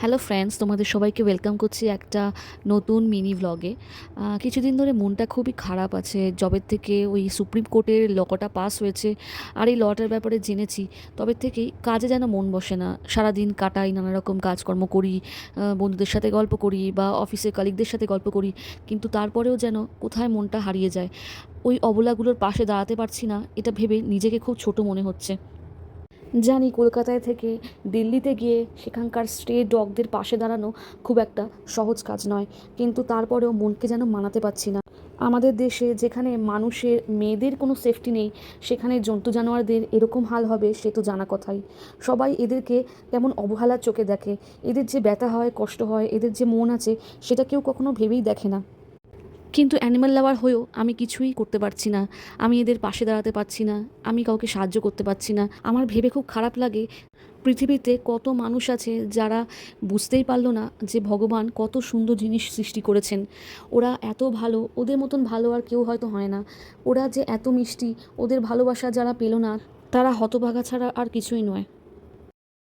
Hello friends তোমাদের সবাইকে welcome করছি একটা নতুন মিনি ভ্লগে কিছুদিন ধরে মনটা খুবই খারাপ আছে। জবের থেকে ওই সুপ্রিম কোর্টের লকটা পাস হয়েছে আর এই লটার ব্যাপারে জেনেছি। তবে থেকেই কাজে যেন মন বসে না। সারাদিন কাটাই, নানা রকম কাজকর্ম করি বন্ধুদের সাথে গল্প করি বা অফিসের কলিগদের সাথে গল্প করি। কিন্তু তারপরেও যেন কোথায় মনটা হারিয়ে যায়। ওই অবলাগুলোর পাশে দাঁড়াতে পারছি না। এটা ভেবে নিজেকে খুব ছোট মনে হচ্ছে। জানি কলকাতায় থেকে দিল্লিতে গিয়ে সেখানকার স্ট্রে ডগদের পাশে দাঁড়ানো খুব একটা সহজ কাজ নয়। কিন্তু তারপরেও মনকে যেন মানাতে পারছি না। আমাদের দেশে যেখানে মানুষের, মেয়েদের কোনো সেফটি নেই, সেখানে জন্তু জানোয়ারদের এরকম হাল হবে, সে তো জানা কথাই। সবাই এদেরকে কেমন অবহেলার চোখে দেখে। এদের যে ব্যথা হয়, কষ্ট হয়, এদের যে মন আছে, সেটা কেউ কখনো ভেবেই দেখে না। কিন্তু অ্যানিম্যাল লাভার হয়েও আমি কিছুই করতে পারছি না। আমি এদের পাশে দাঁড়াতে পারছি না। আমি কাউকে সাহায্য করতে পারছি না। আমার ভেবে খুব খারাপ লাগে পৃথিবীতে কত মানুষ আছে যারা বুঝতেই পারল না যে ভগবান কত সুন্দর জিনিস সৃষ্টি করেছেন। ওরা এত ভালো, ওদের মতন ভালো আর কেউ হয়তো হয় না। ওরা যে এত মিষ্টি, ওদের ভালোবাসা যারা পেল না, তারা হতভাগা ছাড়া আর কিছুই নয়।